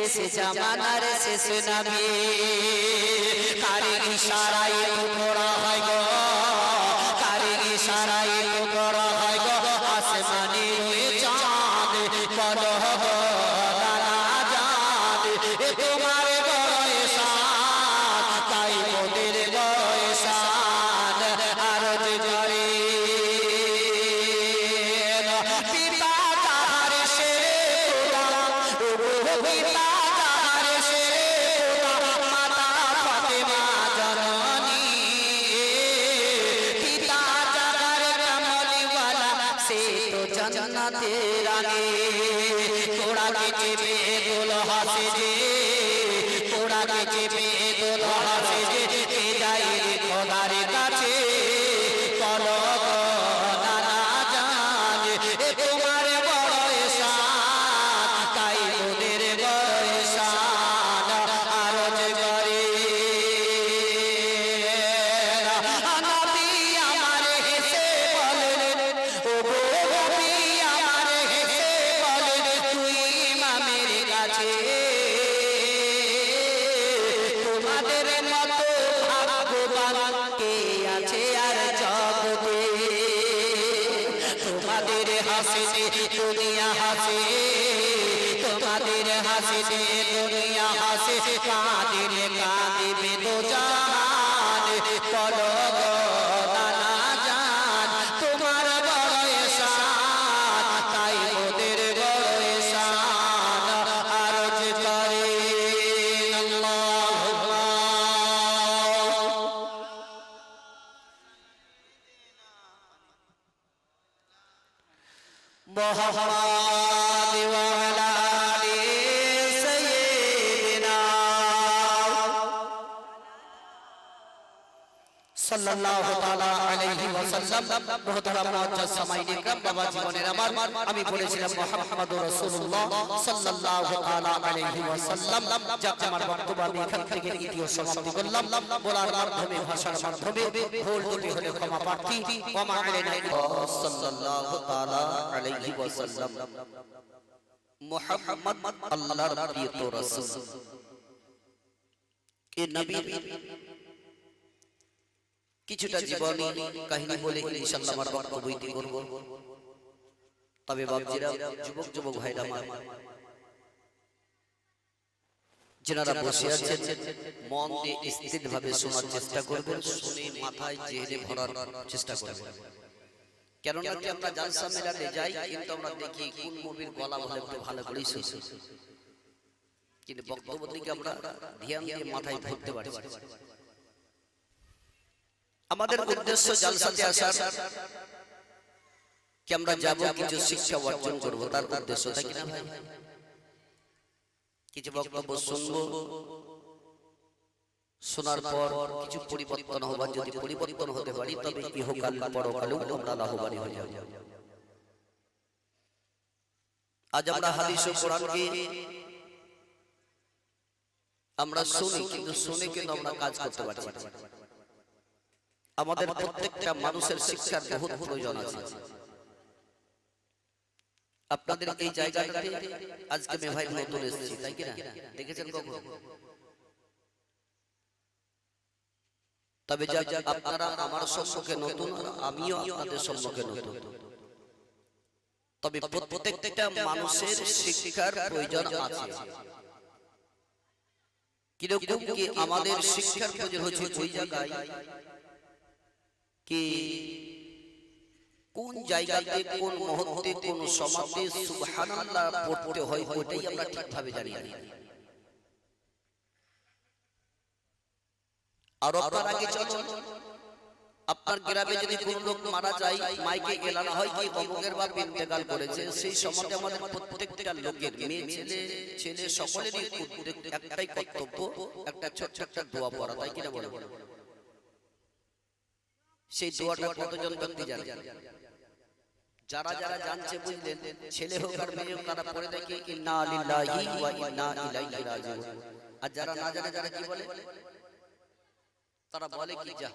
শেষে জামানার শেষ নামে। কারে ইশারায় টুকরা হয়। জন্নতে রানী। তোরা কে চেপে গোল হাসে রে তোরা কে চেপে কাছে তোমাদের মতো ভাগ্যবান কে আছে আর জগতে? তোমাদের হাসিতে দুনিয়া হাসে, তোমাদের হাসিতে দুনিয়া হাসে কাঁদিলে কাঁদিবে তো জান বলো Muhammad সাল্লাল্লাহু তাআলা আলাইহি ওয়াসাল্লাম। মুহতারাম মুআজ্জাজ সামাইন ইকরাম বাবা জীবনের আমার। আমি বলেছিলাম, মুহাম্মাদুর রাসূলুল্লাহ সাল্লাল্লাহু তাআলা আলাইহি ওয়াসাল্লাম। যাক আমার বক্তব্য, আমি এখান থেকে দ্বিতীয় সমাপ্তি করলাম। বলার মাধ্যমে, ভাষার মাধ্যমে, ভুল ত্রুটি হলে ক্ষমা প্রার্থী। ওয়া মা আলাইনা সাল্লাল্লাহু তাআলা আলাইহি ওয়াসাল্লাম। মুহাম্মদ, আল্লাহর প্রিয় রাসূল। এ নবী কিছুটা জীবনী কাহিনী বলে ইনশাআল্লাহ আমার বক্তব্য ইতি করব। তবে যুবক যুবক ভাইরা আমার যারা বসে আছেন মন দিয়ে স্থির ভাবে শোনার চেষ্টা করবেন শুনে মাথায় জেনে ভরার চেষ্টা করবেন। কেননা কি আমরা জালসা মেলাতে যাই কিন্তু আমরা দেখি কোন মুভির গলা ভালো একটু ভালো করেই শুনছি। কিন্তু বক্তব্য থেকে আমরা ধ্যান দিয়ে মাথায় ধরতে পারছি। আমাদের উদ্দেশ্য জালসাতে আসার কি আমরা যাব কিছু শিক্ষা অর্জন করব তার উদ্দেশ্য কিনা ভাই? কিছু বক্তব্য শুনব শোনার পর কিছু পরিবর্তন হবার যদি পরিবর্তন হতে পারি তবে ইহকাল পরকালেও আমরা লাভবান হয়ে যাব। আজ আমরা হাদিস ও কোরআনকে আমরা শুনি কিন্তু শুনে কিন্তু আমরা কাজ করতে পারছি না। আমাদের প্রত্যেকটা মানুষের শিক্ষার বহুত প্রয়োজন আছে। আপনাদের এই জায়গাটাতে আজকে মে ভাই নতুন এসেছি তাই কি না দেখেছেন কখন? তবে যা আপনারা আমার সম্মুখে নতুন আমিও আপনাদের সম্মুখে নতুন। তবে প্রত্যেকটা মানুষের শিক্ষার প্রয়োজন আছে। কীরকম কি আমাদের শিক্ষার প্রয়োজন হচ্ছে ওই জায়গায়? কি? কোন জায়গাতে, কোন মুহূর্তে, কোন সমাজে সুবহানাল্লাহ পড়তে হয় ওটাই আমরা ঠিকভাবে জানি না। আর আপনার আগে চলুন। আপনার গ্রামে যদি কোন লোক মারা যায়, মাইকে এলানো হয় কি অমুকের বাপ ইন্তেকাল করেছে? সেই সময় আমাদের প্রত্যেকটা লোকের, মেয়ে, ছেলে ছেলে, সকলেরই একটাই কর্তব্য, একটা ছোট্ট একটা দোয়া পড়া, তাই কিনা বলে বলে? সেই দোয়াটা কতজন ব্যক্তি জানে? যারা যারা জানছে বুঝলেন ছেলে হোক আর মেয়ে হোক তারা পড়ে দেখে ইন্না লিল্লাহি ওয়া ইন্না ইলাইহি রাজিউন। আর যারা না জানে যারা কি বলে? তারা বলে কি যা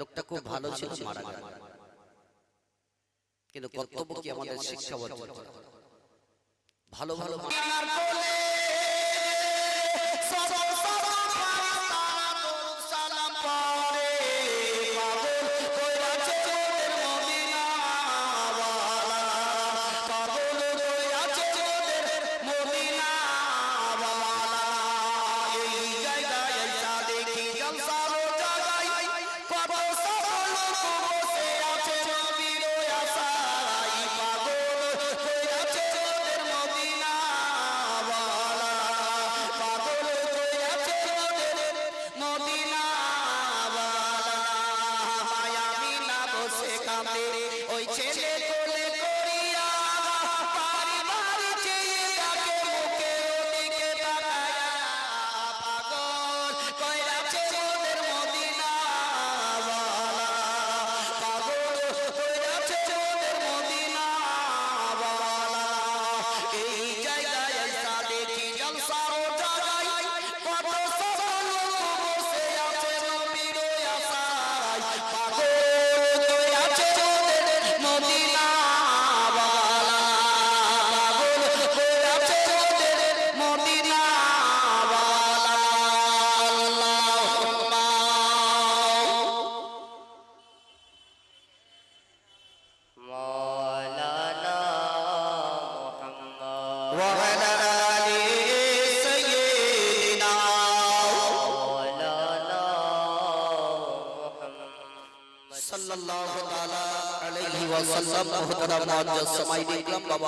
লোকটা খুব ভালো ছিল মারা গেল। কিন্তু কর্তব্য কি আমাদের শিক্ষা বর্জন ভালো ভালো মানার কোলে কয়লা সাল্লাল্লাহু তাআলা আলাইহি ওয়াসাল্লাম মুহতারাম মুআজ্জাজ সামাই দেখলাম বাবা